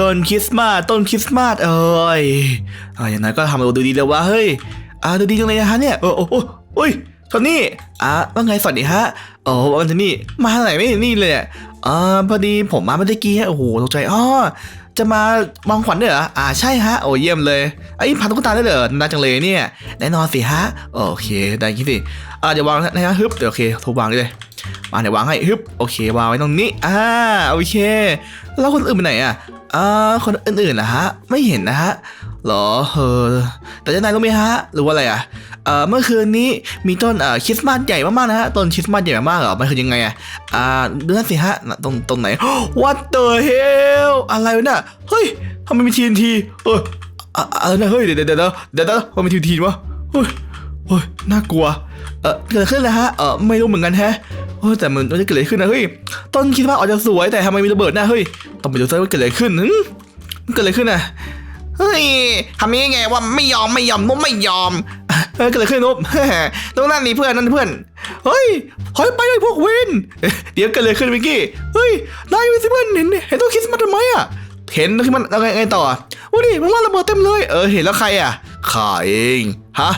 ต้นคริสต์มาสต้นคริสต์มาสเอ้ยอ่าอย่างนั้นก็ทำดูดีเลยว่าเฮ้ยอ่าดูดีจังเลยนะฮะเนี่ยโอ้โอ้โอ้โอ้ยโทนี่อ่าว่าไงสวัสดีฮะโอ้วันนี่มาไหนไม่เห็นนี่เลยเนี่ยอ่าพอดีผมมาเมื่อกี้ฮะโอ้โหตกใจอ๋อจะมามองขวัญด้วยเหรอ อ่าใช่ฮะ โอ้เยี่ยมเลยไอ้พันตุ๊กตาได้เหรอน่าจังเลยเนี่ย แน่นอนสิฮะ โอเค ได้คิดสิ อ่าเดี๋ยววางนะฮะฮึบเดี๋ยวโอเคทุบวางเลย มาเดี๋ยววางให้ฮึบโอเควางไว้ตรงนี้อ่าโอเค แล้วคนอื่นไปไหนอะอ่าคนอื่นๆนะฮะ ไม่เห็นนะฮะหรอเออแต่เจ้านายรู้ไหมฮะหรือว่าอะไรอะเอ่อเมื่อคืนนี้มีต้นเอ่อคริสต์มาสใหญ่มากๆนะฮะต้นคริสต์มาสใหญ่มากๆเหรอมันคือยังไงอะอ่าเดือนสิฮะน่ะตรงตรงไหน What the hell อะไรวะเนี่ยเฮ้ยทำไมมีทีนทีเอออะอะไรนะเฮ้ยเดี๋ยวเดี๋ยวเดี๋ยวเดี๋ยวเดี๋ยวทำไมทีนทีวะเฮ้ยเฮ้ยน่ากลัวเออเกิดอะไรขึ้นแล้วฮะเออไม่รู้เหมือนกันแฮะ เฮ้แต่มันมันจะเกิดอะไรขึ้นนะเฮ้ยต้นคิดว่าออกจะสวยแต่ทำไมมีระเบิดหน้าเฮ้ยต้องไปดูซิว่าเกิดอะไรขึ้นมันเกิดอะไรขึ้นนะเฮ้ยทำยังไงว่าไม่ยอมไม่ยอมนุ๊กไม่ยอมเฮ้ยเกิดอะไรขึ้นนุ๊บตรงนั้นนี่เพื่อนนั่นเพื่อนเฮ้ยถอยไปเลยพวกเวนเดี๋ยวเกิดอะไรขึ้นเมื่อกี้เฮ้ยนายวิสิเพื่อนเห็นเห็นต้นคิสต์มาทำไมอะเห็นแล้วคือมันแล้วไงไงต่อวันนี้มันว่าระเบิดเต็มเลย เออเห็นแล้วใครอะข้าเองฮะ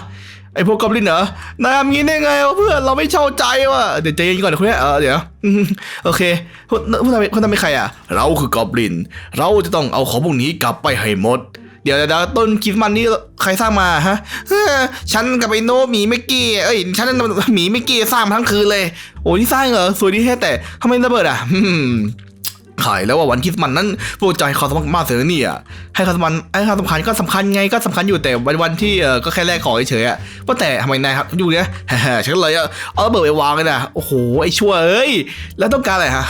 ไอพวกกอบลินเหรอนายทำงี้ได้ไงวะเพื่อนเราไม่เข้าใจว่ะเดี๋ยวใจเย็นก่อนนะคุณเนี่ยเออเดี๋ยวโอเคคุณคุณทำคุณทำเป็นใครอะ เราคือกอบลิน เราจะต้องเอาของพวกนี้กลับไปให้หมด เดี๋ยวเดี๋ยวต้นคริสต์มาสนี้ใครสร้างมาฮะฉันกับไอโนหมีเมื่อกี้เอ้ยฉันหมีเมื่อกี้สร้างมาทั้งคืนเลย โอ้นี่สร้างเหรอสวยดีแท้แต่ทำไมระเบิดอะ ขายแล้วว่าวันคริสต์มาสนั้นพวกใจให้ความสำคัญมากเสียนี่อะให้ความสำคัญให้ความสำคัญก็สำคัญไงก็สำคัญอยู่แต่วันวันที่เออก็แค่แลกของเฉยๆอะว่าแต่ทำไมนายครับอยู่เนี่ยฉันเลยเอาระเบิดไปวางเลยนะโอ้โหไอ้ชั่วเอ้ยแล้วต้องการอะไรฮะ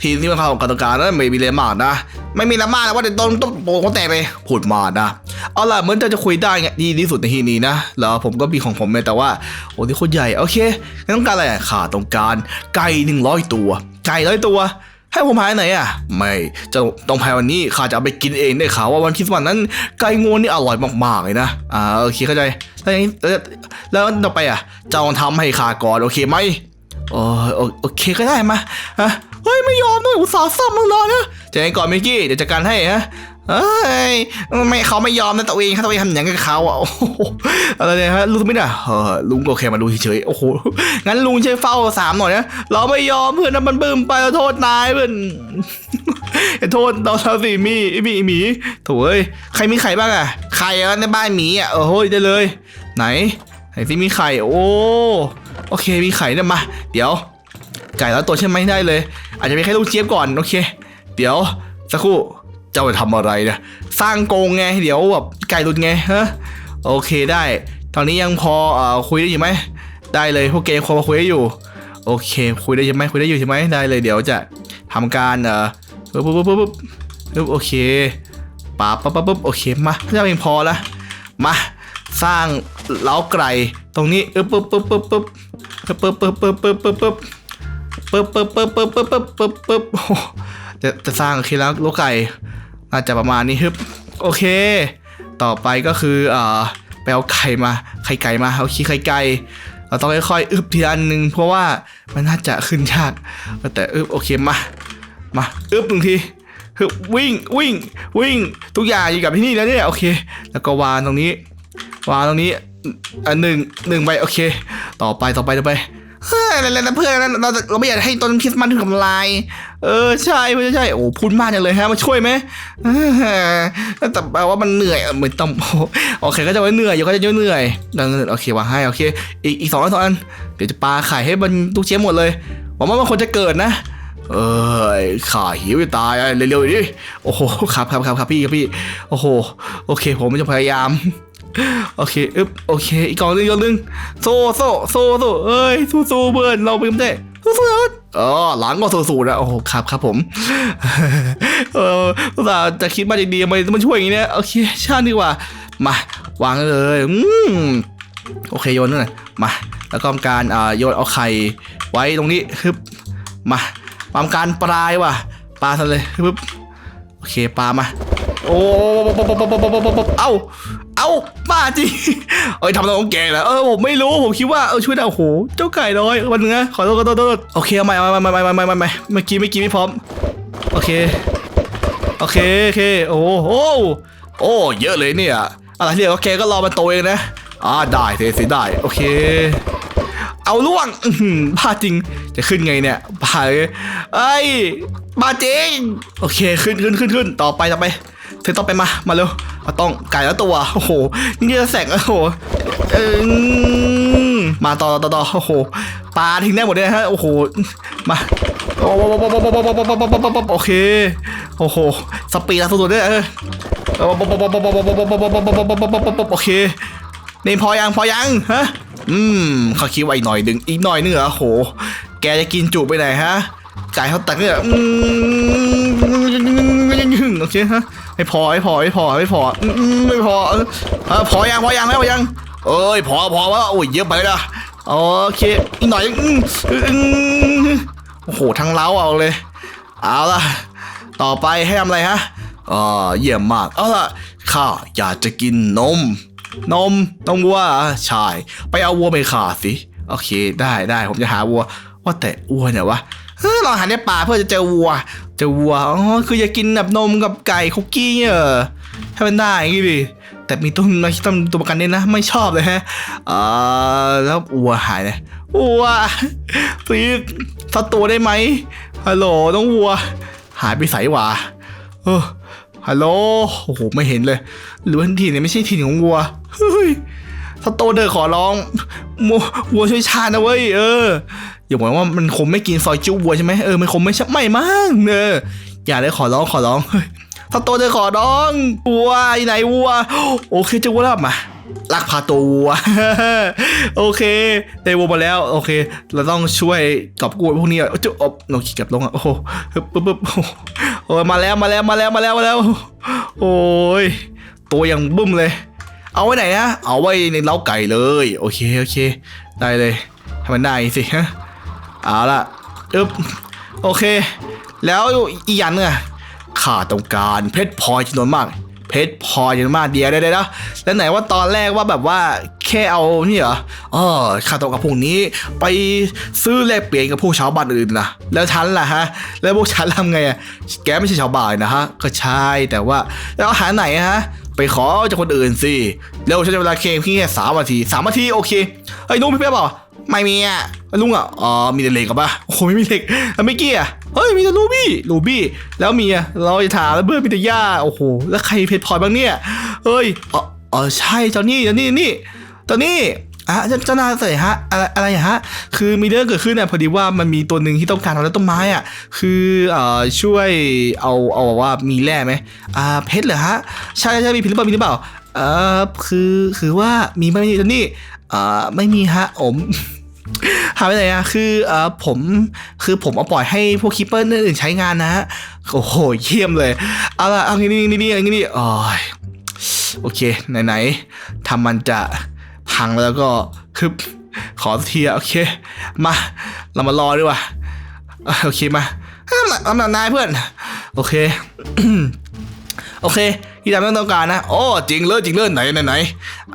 ทีนี้มันความต้องการนะไม่มีอะไรมากนะ ไม่มีละมากแล้วว่าเดี๋ยวโดนต้นโป่งแตกเลยพูดมานะเอาล่ะเหมือนจะจะคุยได้ไงดีที่สุดในที่นี้นะแล้วผมก็มีของผมเลยแต่ว่าโอ้ที่โคตรใหญ่โอเคต้องการอะไรข้าต้องการไก่หนึ่งร้อยตัว ไก่ร้อยตัว ให้ผมพายไหนอะ ไม่จะต้องพายวันนี้ข้าจะเอาไปกินเองได้ข่าวว่าวันคริสต์มาสนั้น ไก่งวงนี่อร่อยมากๆเลยนะ อ่าโอเคเข้าใจแล้วอย่างนี้แล้วแล้วต่อไปอะจะต้องทำให้ข้าก่อนโอเคไหมโอ้โอโอเคก็ได้มาฮะเฮ้ยไม่ยอมด้วยอุตส่าห์ซ่อมมึงรอนะใจะย็นก่อนเมกกี้เดี๋ยวจัดการให้ฮะ เอ้ยไม่เขาไม่ยอมนะตัวเองเขาตัวเองทำอย่างกับเขาอะโอ้โหอะไรเนี่ยฮะลุงไม่ได้เออลุงก็แค่มาดูเฉยๆโอ้โหงั้นลุงช่วยเฝ้าสามหน่อยนะเราไม่ยอมเพื่อนนะมันบึ้มไปเราโทษนายเพื่อนโทษเราชาวสีมีมีหมีโถ่เอ้ยใครมีไข่บ้างอะใครอะในบ้านหมีอะโอ้โหได้เลย ไหนไหนสิมีไข่โอ้โอเคมีไข่เนี่ยมา เดี๋ยวไก่แล้วตัวใช่ไหมได้เลย อาจจะมีแค่ลูกเจี๊ยบก่อนโอเค เดี๋ยวสักครู่ เจ้าจะทำอะไรเนี่ยสร้างโกงไงเดี๋ยวแบบไก่หลุดไงฮะโอเคได้ ตอนนี้ยังพอเอ่อคุยได้อยู่ไหมได้เลยพวกเกมพอมาคุยได้อยู่ โอเค คุยได้ใช่ไหมคุยได้อยู่ใช่ไหมได้เลยเดี๋ยวจะทำการเอ่อปุ๊บปุ๊บปุ๊บปุ๊บปุ๊บโอเคปั๊บปั๊บปั๊บปุ๊บโอเคมาเจ้าเองพอละมาสร้างเล้าไก่ตรงนี้ปึ๊บปึ๊บปึ๊บปึ๊บปึ๊บปึ๊บปึ๊บปึ๊บปึ๊บปึ๊บปึ๊บปึ๊บปึ๊บปึ๊บปึ๊บปึ๊บปึ๊บปึ๊บปึ๊บโอ้จะจะสร้างโอเคแล้วเลูกไก่ น่าจะประมาณนี้ฮึบโอเค ต่อไปก็คือเอ่อไปเอาไก่มาไข่ไก่มาเอาขี้ไข่ไก่เราต้องค่อยๆอึบทีละอันหนึ่งเพราะว่ามันน่าจะขึ้นยากแต่อึบโอเคมามาอึบหนึ่งทีฮึบวิ่งวิ่งวิ่งทุกอย่างอยู่กับที่นี่แล้วเนี่ยโอเค แล้วก็วางตรงนี้ วางตรงนี้อันหนึ่งหนึ่งไปโอเค ต่อไปต่อไปต่อไป เฮ้ยแล้วแล้วเพื่อนนั้นเราเราไม่อยากให้ต้นคริสต์มาสถูกทำลาย เออใช่ไม่ใช่ใช่โอ้พูดมากจังเลยฮะมาช่วยไหมแต่แปลว่ามันเหนื่อยเหมือนต้องโอเคก็จะไว้เหนื่อยอยู่ก็จะเหนื่อยดังนั้นโอเควางให้โอเคอีกอีกสองอันสองอันเดี๋ยวจะปาไข่ให้มันทุกเชฟหมดเลยหวังว่ามันควรจะเกิดนะ เอ้ยข่าหิวจะตายเร็วๆดิโอ้โหครับครับครับครับพี่ครับพี่โอ้โหโอเค ผมจะพยายาม โอเคอึ๊บโอเค อีกกองนึงอีกกองนึงโซโซโซโซเอ้ยสู้สู้เพื่อนเราไปกันได้สู้สู้ออหลังก็สู้ๆนะโอ้โหครับครับผมเอออุตส่าห์จะคิดมาดีๆทำไมมันช่วยอย่างนี้เนี่ยโอเคช่างดีกว่า มาวางเลยอืมโอเคโยนหน่อยมาแล้วก็ทำการอ่าโยนเอาไข่ไว้ตรงนี้ฮึบมาทำการปลายว่ะปลาซะเลยฮึบโอเคปลามา โอ้เอ้าเอ้าป้าจริงเอ้ยทำตัวของแกเหรอเออผมไม่รู้ผมคิดว่าเออช่วยได้โอ้โหเจ้าไก่น้อยวันนึงนะขอโทษขอโทษขอโทษโอเคเอาใหม่เอาใหม่เอาใหม่เอาใหม่เอาใหม่เมื่อกี้เมื่อกี้ไม่พร้อมโอเคโอเคโอเคโอ้โหโอ้โอ้เยอะเลยเนี่ยอะไรเนี่ยโอเคก็รอมันโตเองนะอ่าได้เทสิได้โอเค เอาล่วงบ้าจริงจะขึ้นไงเนี่ยบ้าเลยไอ้ยบ้าจริงโอเคขึ้นขึ้นขึ้นขึ้นต่อไปต่อไป เธอต้องไปมา มาเร็วเอาต้องไก่แล้วตัว โอ้โห นี่จะแสงโอ้โหเออมาต่อต่อต่อโอ้โห ปลาทิ้งได้หมดเลยฮะ โอ้โห มา โอ้โหโอเค โอ้โห สปีดสุดๆด้วยเออโอเค นี่พอยังพอยัง ฮะ อืมเขาคิดว่าอีกหน่อยดึง อีกหน่อยนึงเหรอโห แกจะกินจุไปไหนฮะ ไก่เขาตักเนี่ยอืม โอเคฮะไม่พอไม่พอไม่พอไม่พออืมไม่พอเออเอพอยังพอยังแล้วพอยัง เอ้ยพอพอว่าโอ้ยเยอะไปละโอเคอีกหน่อยอืมอืมโอ้โหทั้งเล้าเอาเลยเอาล่ะ ต่อไปให้ทำอะไรฮะอ่าเยี่ยมมากเอาล่ะข้าอยากจะกินนม นมนมวัวเหรอใช่ไปเอาวัวไปขาสิโอเคได้ได้ผมจะหาวัวว่าแต่วัวเนี่ยวะ เฮ้ยเราหาในป่าเพื่อจะเจอวัว เจอวัว อ๋อ คือจะกินแบบนมกับไก่คุกกี้เนี่ยให้มันได้อย่างงี้ดิแต่มีต้นมาต้นตัวประกันเนี่ยนะ ไม่ชอบเลยฮะอ่าแล้ววัวหายเลยวัวซื้อสักตัวได้ไหมฮัลโหลน้องวัว หายไปใสหว่าเออฮัลโหล โอ้โห ไม่เห็นเลย หรือว่าที่เนี่ยไม่ใช่ถิ่นของวัว เฮ้ย สโตเดอร์ขอร้องวัวช่วยชาตินะเว้ยเอออย่าบอกว่ามันคงไม่กินซอยจิ้ววัวใช่ไหมเออมันคงไม่ใช่ไม่มั้งเอออย่าเลยขอร้องขอร้องเฮ้ยสโตเดอขอร้องวัวไอ้ไหนวัวโอเคจะวัวแล้วมาลักพาตัววัวโอเคได้วัวมาแล้วโอเค เราต้องช่วยกอบกู้พวกนี้จุอบเราขี่กลับลงอะโอ้โหปึ๊บปึ๊บโอ้โหโอ้ยมาแล้วมาแล้วมาแล้วมาแล้วมาแล้ว โอ้ยตัวยังบึ้มเลย เอาไว้ไหนนะ เอาไว้ในเล้าไก่เลย โอเคโอเค ได้เลยให้มันได้สิฮะ เอาละอึ๊บโอเค แล้วอีกอย่างนึงอะข้าต้องการเพชรพลอยจำนวนมาก เพชรพลอยจำนวนมากเดียวได้ได้นะแล้วไหนว่าตอนแรกว่าแบบว่าแค่เอานี่เหรออ๋อข้าต้องกับพวกนี้ ไปซื้อแลกเปลี่ยนกับพวกชาวบ้านอื่นนะแล้วฉันล่ะฮะ แล้วพวกฉันทำไงอะแกไม่ใช่ชาวบ้านนะฮะ ก็ใช่แต่ว่าแล้วอาหาไหนฮะ ไปขอจากคนอื่นสิแล้วฉันจะเวลาเคมพี่แค่สามนาทีสามนาทีโอเคเฮ้ยนุ้งพี่เป๊ะเปล่าไม่มีอะลุงอะอ๋อมีแต่เหล็กกับปะโอ้โหไม่มีเหล็กแล้วไม่กี้ยเฮ้ยมีแต่ลูบี้ลูบี้แล้วมีอะเราจะถามแล้วเพื่อนมีแต่หญ้าโอ้โหแล้วใครเพชรพลอยบ้างเนี่ยเฮ้ยอ๋ออ๋อใช่เจ้านี่เจ้านี่นี่เจ้านี่ อะเจ้านายเสยฮะอะไรอะไรฮะคือมีเรื่องเกิดขึ้นอะพอดีว่ามันมีตัวหนึ่งที่ต้องการทำแล้วต้นไม้อะคือเอ่อช่วยเอาเอาว่ามีแร่ไหมอ่าเพชรเหรอฮะใช่ใช่มีเพชรหรือเปล่ามีหรือเปล่าเออคือคือว่ามีไหมมีตอนนี้เอ่อไม่มีฮะผมหายไปไหนอะคือเอ่อผมคือผมเอาปล่อยให้พวกคิปเปอร์อื่นใช้งานนะฮะโอ้โหเยี่ยมเลยเอาละเอางี้นี่นี่นี่นี่นี่โอ้ยโอเคไหนๆทำมันจะ พังแล้วก็คือขอทีอะโอเค มา เรามารอดีกว่าโอเคมาอามาเอามานายเพื่อน โอเค โอเคที่ทำต้องการนะโอ้จริงเลยจริงเลยไหนไหนไหน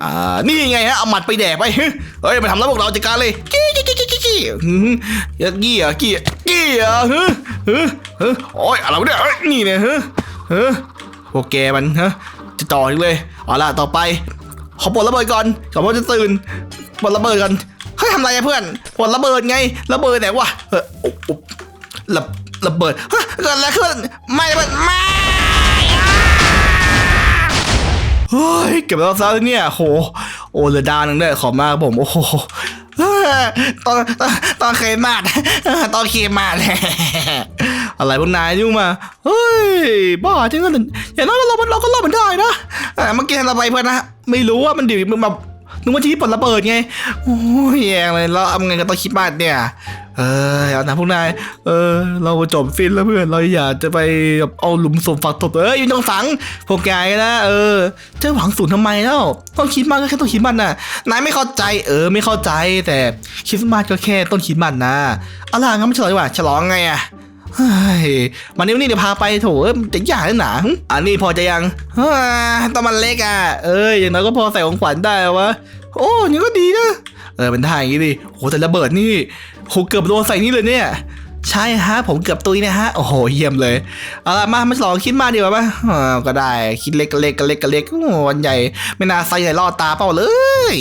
อ่านี่ไงฮะเอาหมัดไปแดกไปเฮ้ยเฮ้ยมาทำแล้วพวกเราจัดการเลยกี้กี้กี้กี้กี้กี้หืมกี้อะกี้กี้อะเฮ้ยเฮ้ยเฮ้ยโอ้ยอะไรเนี่ยนี่เนี่ยเฮ้ยเฮ้ยพวกแกมันฮะจะต่ออีกเลยเอาล่ะต่อไป ขอปลดระเบิดก่อนก่อนว่าจะตื่นปลดระเบิดกันเฮ้ยทำไรอะเพื่อนปลดระเบิดไงระเบิดไหนวะเออระระเบิดเฮ้ยเกิดอะไรขึ้นไม่ระเบิดไม่เฮ้ยเก็บแล้วซะเนี่ยโหโอเลดานหนึงได้ขอมากบผมโอ้โหตอนตอนตอนเคยมาดตอนเคยมาด อะไรพวกนายยุ่งมา เฮ้ย บ้าจริงก็อย่างนั้นเราเราก็รอดมันได้นะอะเมื่อกี้เราไปเพื่อนนะ ไม่รู้ว่ามันดิบมันแบบนึกว่าที่ปลดระเบิดไง โอ้ยแย่เลยแล้วทำไงกับตอนคิดมาดเนี่ย เออเอานะพวกนาย เออ เราจบฟินแล้วเพื่อน เราอยากจะไปแบบเอาหลุมศพฝังศพเอ้ยไม่ต้องฝัง พวกแกนะ เออ จะหวังสูญทำไมเล่าต้นคริดมันก็แค่ต้นคริดมันน่ะนายไม่เข้าใจ เออ ไม่เข้าใจ แต่คริสต์มาสก็แค่ต้นคริดมันนะเอาล่ะงั้นไม่ฉลองดีกว่า ฉลองไงอะ เฮ้ยวันนี้วันนี้เดี๋ยวพาไปโถจะยากหนาหึอันนี้พอจะยังตอนมันเล็กอะ เอ้ยอย่างน้อยก็พอใส่ของขวัญได้วะ โอ้ยางก็ดีนะเออเป็นท่าอย่างนี้ดิโหแต่ระเบิดนี่โหเกือบโดนใส่นี่เลยเนี่ยใช่ฮะผมเกือบตุยนะฮะ โอ้โหเยี่ยมเลยเอาละมามาฉลองคิดมากดีกว่าปะอ่าก็ได้คิดเล็กก็เล็กก็เล็กก็เล็กโอ้วันใหญ่ ไม่น่าใส่ใหญ่ล่อตาเปล่าเลย